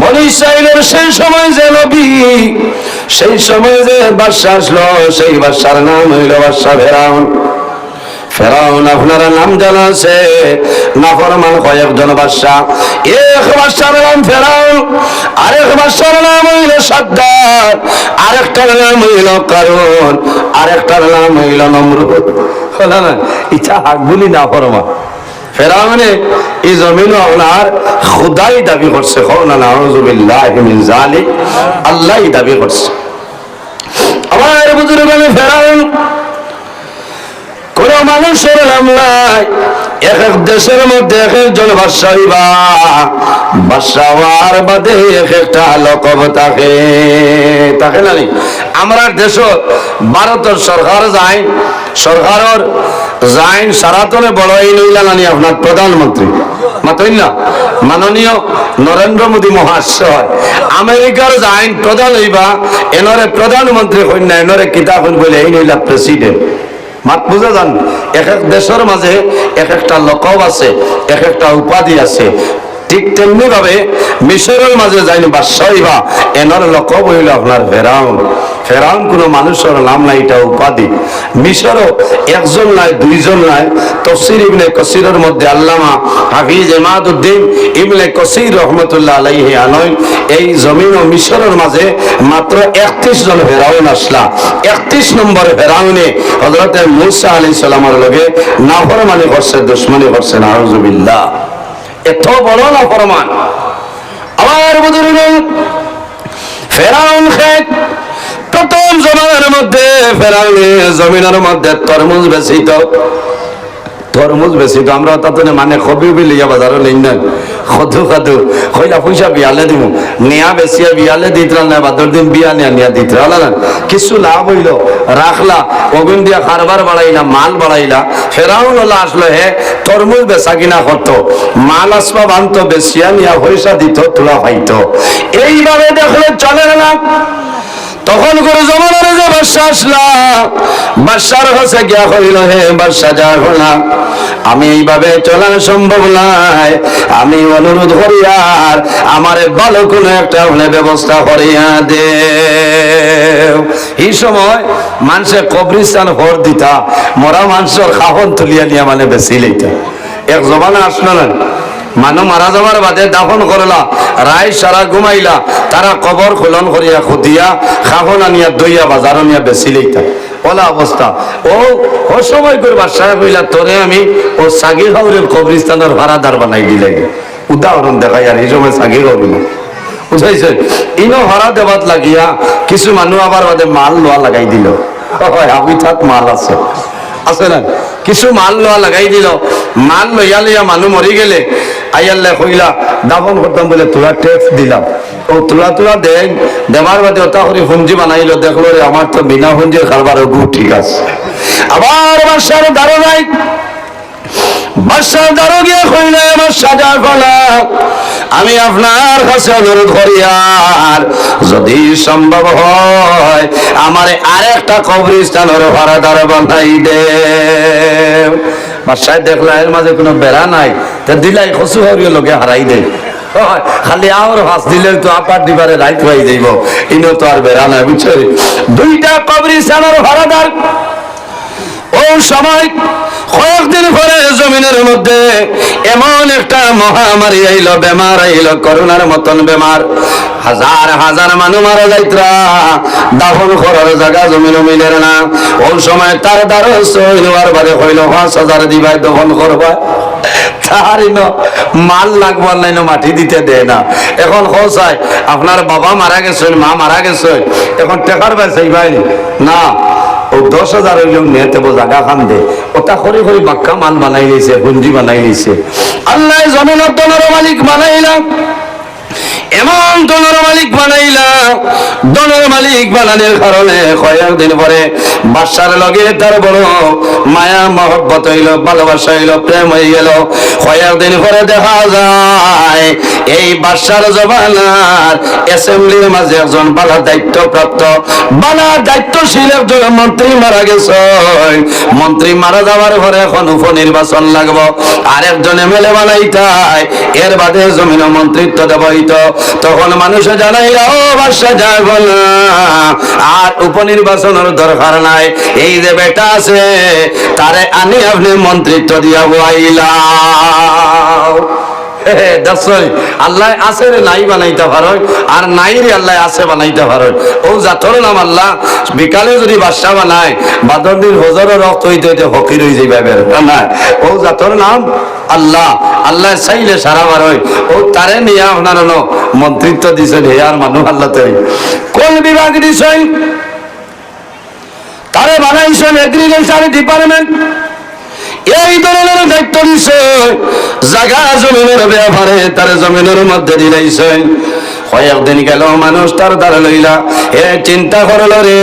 বনি ইসরাইলের সেই সময় যে নবী, সেই সময় যে বাদশা আসলো, সেই বাদশার নাম হইল বাদশা ফেরাউন। ফেরাউন, আপনারা নাম জানা আছে? নাফরমান কয়েকজন বাদশা। এক বাদশার নাম ফেরাউন, আরেক বাদশার নাম হইল সাদ্দার, আরেকটার নাম হইল কারণ আরেকটার নাম হইল নমরুদ। হলো না, ইচ্ছা হাকগুলি না ফরমা ফেরাউনে, এই জমিন আপনার খুদাই দাবি করছে। আল্লাহই দাবি করছে। আমার বুজুর্গ ফেরাউন, কোন মানুষের নাম নাই। এক এক দেশের মধ্যে এক একজন বাদশা হইবা বাদশা হওয়ার বাদে এক একটা লকব থাকে। থাকে না? আমরা দেশ ভারতের সরকার যায় সরকারের যাইন সারাতনে বড় এই নানি আপনার প্রধানমন্ত্রী? মাতইন না? মাননীয় নরেন্দ্র মোদী মহাশয়, আমেরিকার যাইন প্রধান হইবা, এনরে প্রধানমন্ত্রী হইন না, এনরে কিতাব বলে এই নইলা প্রেসিডেন্ট। মাত বুঝা যান। এক এক দেশের মাঝে এক একটা লকব আছে এক একটা উপাধি আছে। ঠিক তেমনি ভাবে মিশরের মাঝে যাইনি বাদশাহীবা এনর লকব হইল আপনার ফেরাউন। ফেরাউন কোনো মানুষের নাম নাই, এটা উপাধি। মিশরও একজন নাই, দুইজন নাই। তফসির ইবনে কসিরের মধ্যে আল্লামা হাফিজ এমাদুদ্দিন ইবনে কসির রহমতুল্লাহ আলাইহি আনয়, এই জমিন ও মিশরের মাঝে মাত্র একত্রিশ জন ফেরাউন আসলা। একত্রিশ নম্বর ফেরাউনে হজরতে মুসা আলী সালামের লগে নাফরমানি করছে, দুশ্মনী করছে নাহজুবিল্লাহ এত বড় নাফরমান আবার বুজুর্গ, ফেরাউন শেখ, প্রথম জমানের মধ্যে ফেরাউনে জমিনের মধ্যে তরমুজ বেশিত তরমুজ বেশি তো আমরা তাতে মানে কবি বিলিয়া বাজারও নেই। না খদু খাদু কইলা পয়সা বিয়ালে দিব নিয়া বেশিয়া বিয়ালে দিতরা না বাদর দিন বিয়া নিয়া নিয়া দিতরা না কিছু লাভ হইল রাখলা ওগুন দিয়া কারবার বাড়াইলা মাল বাড়াইলা ফেরাউন হলো আসলো হে তরমুজ বেচা কিনা করতো মাল আসবা বানতো বেশিয়া নিয়া পয়সা দিত তোলা পাইতো এইভাবে দেখলে চলে না। তখন করে জমানার যে বাদশা আসলা, বাদশার কাছে গিয়া কইল হে বাদশা যা না আমি এইভাবে চলানো সম্ভব নাই। আমি অনুরোধ করি আর আমার ভালো কোনো একটা হলে ব্যবস্থা করিয়া দে এই সময় মানুষে কবরিস্তান ভর দিতা, মরা মানুষের খাহন তুলিয়া নিয়া মানে বেশি লইতা। এক জমানা আসলো না। মানুহ মারা যাবার বাদে দাফন করলা রায় সারা ঘুমাইলা তারা কবর খোলন করিয়া খুদিয়া খাখন আনিয়া দইয়া বাজার আনিয়া বেশি লইতা ওলা অবস্থা ও ও সময় করে বাসায় কইলা তোরে আমি ও সাগি হাউরের কবরিস্তানের ভাড়াদার বানাই দিলে উদাহরণ দেখাই আর এই সময় সাগি হাউরি বুঝাইছে ইনো ভাড়া দেবাত লাগিয়া কিছু মানুষ আবার বাদে মাল লোয়া লাগাই দিল। হয় আমি থাক মাল আছে। আছে না? কিছু মাল লোয়া লাগাই দিল। মাল লইয়া লইয়া মানুষ মরি গেলে। আইয়াল্লে কইলা, দাফন করতাম বলে তোরা টেক্স দিলাম। ও তোলা তোলা দেখ দেবার বাদে ওটা করে ফুঞ্জি বানাইলো দেখল রে আমার তো বিনা ফুঞ্জির কারবার গু ঠিক আছে। আবার বাসার দারো নাই বাসার দারো গিয়ে কইলে আমার সাজা ফলা আমি আপনার কাছে অনুরোধ করি আর যদি সম্ভব হয় আমার আরেকটা কবরিস্তানের ভাড়াদার বানাই দে। বাসায় দেখলা এর মাঝে কোনো বেড়া নাই তা দিলাই খসু হরিও লোকে হারাই দে হয়, খালি আর হাস দিলে তো আপার দিবারে রাইট হয়ে যাইব ইনো তো আর বেড়া নাই বুঝছ? দুইটা কবরিস্তানের ভাড়াদার ও সময় কয়েকদিন পরে জমিনের মধ্যে এমন একটা মহামারী আইল, বেমার আইল, করোনার মতন বেমার। হাজার হাজার মানুষ মারা যাইতরা। দাফন করার জায়গা জমিন মিলের না। ওই সময় তার দ্বারা সইনবার বাদে হইল পাঁচ হাজার দিবাই দফন করবা। ন, মাল লাগবার নাই না, মাটি দিতে দেয় না। এখন হসাই আপনার বাবা মারা গেছে, মা মারা গেছে, এখন টেকার বাই চাইবাই না ও দশ হাজার লোক নেতে জাগা খান দে ওটা করে করে বাক্কা মাল বানাই দিয়েছে, গুঞ্জি বানাই দিয়েছে। আল্লাহ জমিনের দলের মালিক বানাইলাম এমন দলের মালিক বানাইলা, দলের মালিক বানানোর কারণে কয়েকদিন পরে বাদশার লগে তার বড় মায়া, মহব্বত হইল, ভালোবাসা হইল, প্রেম হয়ে গেল। কয়েকদিন পরে দেখা যায়, এই বাদশার জবানার অ্যাসেম্বলির মাঝে একজন বালা দায়িত্ব প্রাপ্ত বালা দায়িত্বশীল একজন মন্ত্রী মারা গেছে। মন্ত্রী মারা যাওয়ার পরে এখন উপনির্বাচন লাগবো। আরেকজন এমএলএ বানাইতাই এর বাদে জমিন মন্ত্রিত্ব দেব হইতো। তখন মানুষে জানাই, ও যাব না। আর উপনির্বাচনের দরকার নাই। এই যে বেটা আছে, তারে আনি আপনি মন্ত্রিত্ব দিয়া বইলা দেখছই আল্লাহ আছে রে, নাই বানাইতে পারো আর নাই রে, আল্লাহ আছে বানাইতে পারো ও জাতর নাম আল্লাহ। বিকালে যদি বাদশা বানায়, বাদর হজরের রক্ত হইতে হইতে ফকির হয়ে যাইবে ও জাতর নাম আল্লাহ। আল্লাহ চাইলে সারা বার ও তারে নিয়ে আপনার মন্ত্রিত্ব দিছেন হে আর মানুষ আল্লাহ তাই কোন বিভাগ দিছেন তারে বানাইছেন এগ্রিকালচার ডিপার্টমেন্ট এই ধরনের দায়িত্ব দিছে। জায়গা জমিনের ব্যাপারে তার জমিনের মধ্যে দিলাইছে কয়েকদিন গেল মানুষ তার দ্বারা লইলা। এ চিন্তা করল রে,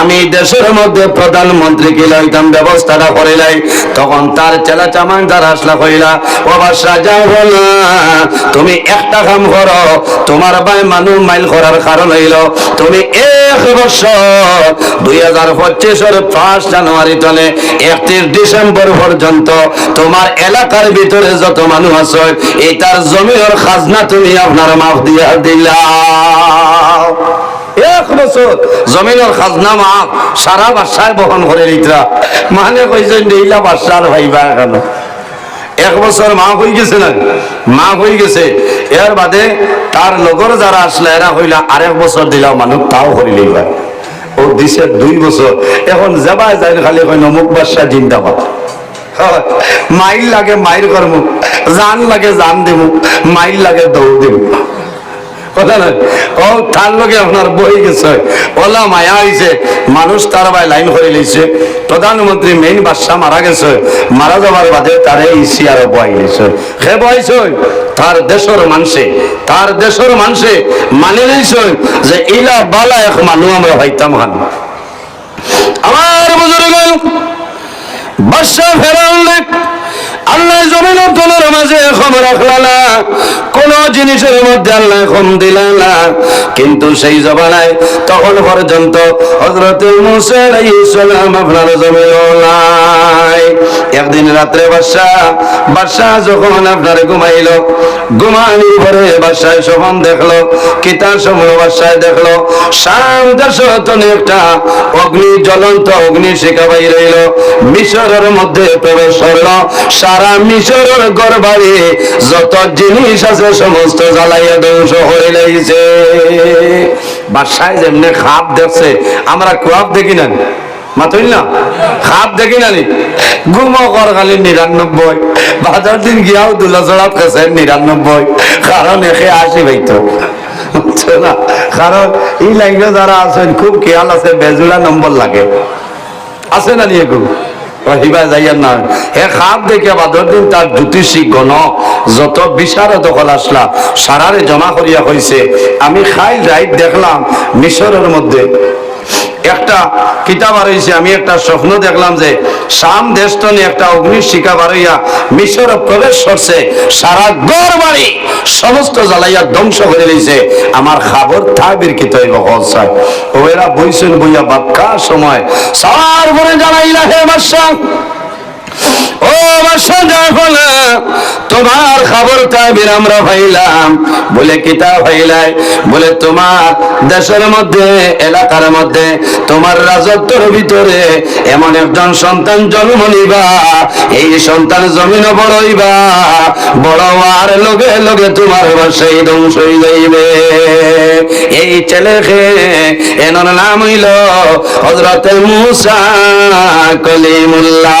আমি দেশের মধ্যে প্রধানমন্ত্রী কি লইতাম, ব্যবস্থাটা করিলাই তখন তার চেলা চামান দ্বারা আসলা কইলা, ও বাসা যাও না তুমি একটা কাম করো, তোমার ভাই মানুষ মাইল করার কারণ হইল, তুমি এক বছর, দুই হাজার পঁচিশের ফার্স্ট জানুয়ারি তলে একত্রিশ ডিসেম্বর পর্যন্ত তোমার এলাকার ভিতরে যত মানুষ আছে, এই তার জমির খাজনা তুমি আপনার মাফ দিয়া দিলা এক বছর জমিনের খাজনা মাফ, সারা বাসায় বহন করে নিতরা। মানে কইছে নেইলা বাসার ভাইবা এখানে এক বছর মা হয়ে গেছে না? মা হয়ে গেছে। এর বাদে তার লগর যারা আসলে, এরা হইলা আরেক বছর দিলাম মানুষ তাও করিলেই ভাই ও দিছে দুই বছর। এখন যাবাই যায় খালি কই নমুক বাদশা জিন্দাবাদ। হয়। মাইল লাগে মাইর কর্ম, জান লাগে জান দেব মাইল লাগে দৌড় দেব কথা নয় ও, তার লগে আপনার বই গেছে। ওলা মায়া হইছে। মানুষ তার ভাই লাইন করে লইছে। প্রধানমন্ত্রী মেইন বাদশাহ মারা গেছে। মারা যাবার বাদে তারে ইসি আর বই গেছে সে বইছে তার দেশের মানুষে, তার দেশের মানুষে মানে লইছে যে ইলা বালা এক মানুষ আমরা হইতাম হান। আমার বুজুর্গ বাদশাহ ফেরাউন আল্লাহ জমিন তোলার মাঝে এখন রাখলা না, কোন জিনিসের মধ্যে আল্লাহ এখন দিলা না। কিন্তু সেই জমানায় তখন পর্যন্ত হজরত মুসা আলাইহিস আপনার জমিন একদিন রাত্রে বাদশা বাদশা যখন আপনার ঘুমাইল ঘুমানি পরে বাদশায় সখন দেখল, কিতার সময় বাদশায় দেখল শাম দেশ একটা অগ্নি জ্বলন্ত অগ্নি শিখা বাই রইল মিশরের মধ্যে প্রবেশ করল। সারা মিশরের ঘর বাড়ি যত জিনিস আছে সমস্ত জ্বালাইয়া ধ্বংস হয়ে লাইছে বাসায় যেমনি খাপ দেখছে, আমরা কুয়াপ দেখি না না? খাপ দেখি ঘুম কর খালি নিরানব্বই। বাজার দিন গিয়াও নিরানব্বই। কারণ আসি কারণ এই লাইনে যারা আছেন, খুব খেয়াল আছে বেজুলা নম্বর লাগে। আছে না নিয়ে হিবা যাইয়ার না হে খাপ দেখে বাদর দিন তার জ্যোতিষী গণ যত বিচারে দখল আসলা, সারারে জমা করিয়া হয়েছে আমি খাইল রাইট দেখলাম মিশরের মধ্যে। একটা কিতাব হারাইছে আমি একটা স্বপ্ন দেখলাম যে শাম দেশটনে একটা অগ্নির শিকা বাড়াইয়া মিশর প্রবেশ করছে, সারা গড় বাড়ি সমস্ত জ্বালাইয়া ধ্বংস করে দিয়েছে। আমার খাবার থাকবির কি তৈব হসায় ওরা বইছেন বইয়া বাক্কা সময়। সার ভরে জ্বালাইলা হে বাদশাহ তোমার খবর তাবির আমরা ভাইলাম বলে বলে তোমার দেশের মধ্যে, এলাকার মধ্যে, তোমার রাজত্বর ভিতরে এমন একজন সন্তান জন্ম নিবা। এই সন্তান জমিন বড় হইবা বড় আর লগে লগে তোমার বাসাই ধ্বংস যাইবে। এই ছেলেকে এনার নাম হইল হজরতে মুসা কলিমুল্লাহ।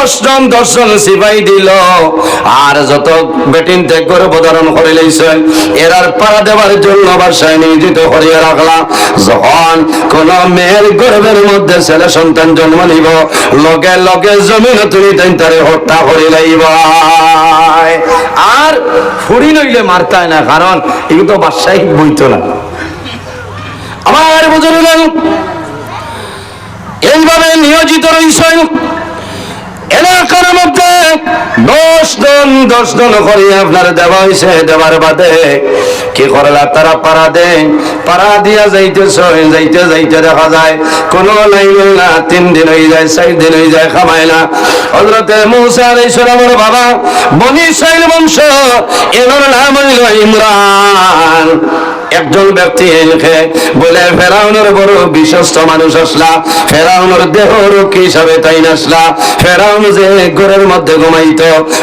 দশ জন দশ জন সিপাই দিল। আর যত বেটিন ত্যাগ করে লইছেন এরার পাড়া দেওয়ার জন্য বাসায় নিয়োজিত করিয়া রাখলাম যখন কোন মেয়ের গর্ভের মধ্যে ছেলে সন্তান জন্ম নিব, লগে লগে জমিন তুমি তারে হত্যা করে লাইব। আর ফুড়ি নইলে মারতায় না, কারণ এগুলো তো বাসায় বইতো না। আমার বুঝলেন এইভাবে নিয়োজিত রয়েছেন এলাকার মধ্যে দশ জন দশ জন করে আপনার দেওয়া হয়েছে দেওয়ার বাদে কি করলা? তারা পাড়া দেন পাড়া দিয়া যাইতে যাইতে যাইতে দেখা যায়, কোন লাইন না তিন দিন হয়ে যায়, চার দিন হয়ে যায়, খামায় না। হজরতে মুসা আলাইহিস সালামের বাবা, বনি ইসরাইল বংশ এনার নাম হইল ইমরান। একজন ব্যক্তি এলখে বলে, ফেরাউনের বড় বিশ্বস্ত মানুষ আসলা, ফেরাউনের দেহ রক্ষী হিসাবে তাই নাসলা ফেরাউন যে ঘরের মধ্যে ঘুমাইত,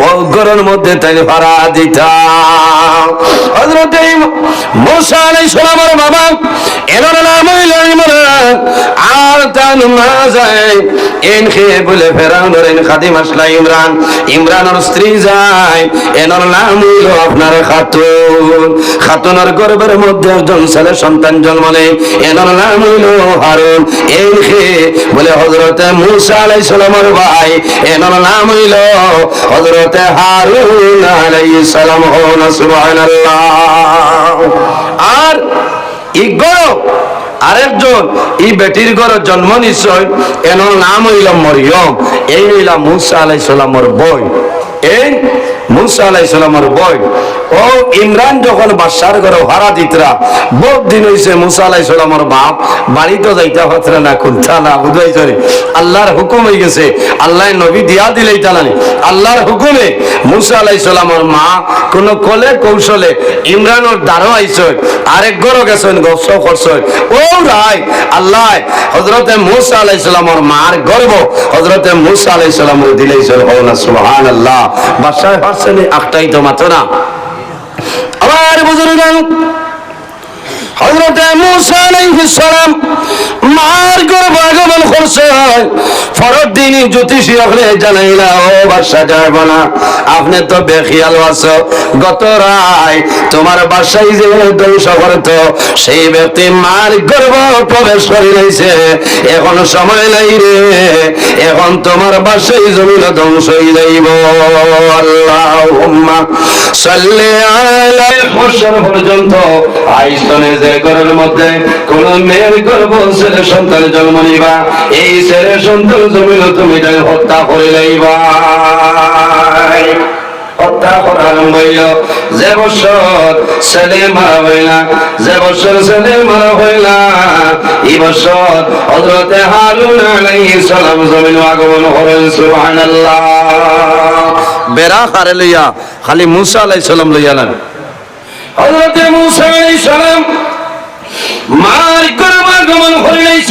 ও ঘরের মধ্যে তাই ভাড়া দিতা। আসলা আপনার খাতুন। খাতুনের গর্ভের মধ্যে একজন ছেলে সন্তান এনার নাম হইল হারুন। এই বলে হজরতে মুসা আলাই ভাই এনার নাম হইল হজরতে হারুন আলাই সালাম হন আর আরেকজন, এই বেটির ঘর জন্ম নিশ্চয় এনার নাম হইল মরিয়ম, এই হইলা মুসা আলাই সালামর বই। এই মুসা আলাই সালামর বই। ও ইমরান যখন ঘরে দিতরা, বহুত দিন মুসা আলাই সালামর বাপ বাড়ি তো যাইতে না না আল্লাহর হুকুম হয়ে গেছে আল্লাহ নবী দিয়া দিলেই তালানি। আল্লাহর হুকুমে মুসা আলাই সালামর মা কোন কলে কৌশলে ইমরানের দ্বারও আইছে আরেক ঘরও গেছেন গস করছেন ও রাই আল্লাহ হজরতে মুসা আলাই সালামর মার গর্ব হজরতে মুসা আলাই সালামর দিলেইছেন হো না সুবহান আল্লাহ বাসায় পারছেন একটাই তো মাত্র না। আবার বুজুর্গ গত রায় তোমার ধ্বংস সেই ব্যক্তি মার গর্ভ প্রবেশ করে এখন সময় নাই রে, এখন তোমার বাসায় জমিন ধ্বংস হয়ে যাইব। আল্লাহুম্মা সাল্লি আলা বছর পর্যন্ত আইসনে যে ঘরের মধ্যে কোন মেয়ের গর্ভ ছেলে সন্তান জন্ম নিবা, এই ছেলে সন্তান জমিল তুমি হত্যা করে লইবা। হত্যা করা আরম্ভ হইল। যে বছর ছেলে মারা হইলা, যে বছর ছেলে মারা হইলা, এই বছর হজরতে হারুন আলাইহিস সালাম জমিন আগমন করেন, সুবহানাল্লাহ। বেড়া খারে লইয়া, খালি মুসা আলাই সালাম লইয়া নেন। মুসা আলাই সালাম মার গমন করিলেছ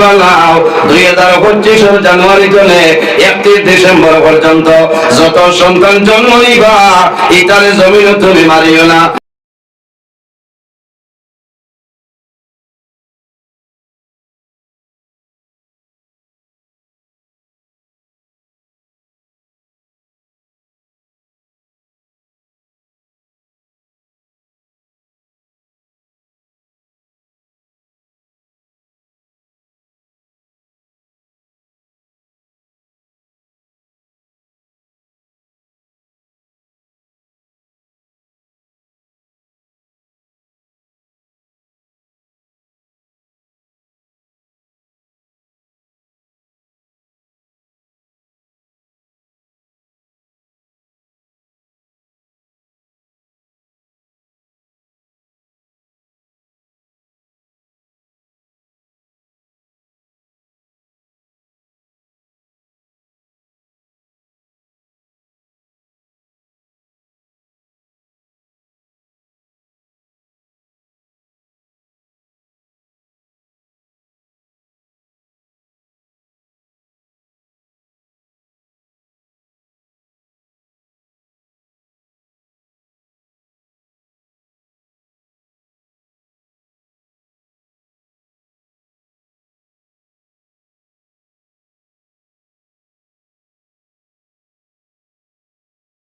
বানাও দুই জানুয়ারি চলে একত্রিশ ডিসেম্বর পর্যন্ত যত সন্তান জন্ম নিবা ইতালে জমিন তুমি মারিও না।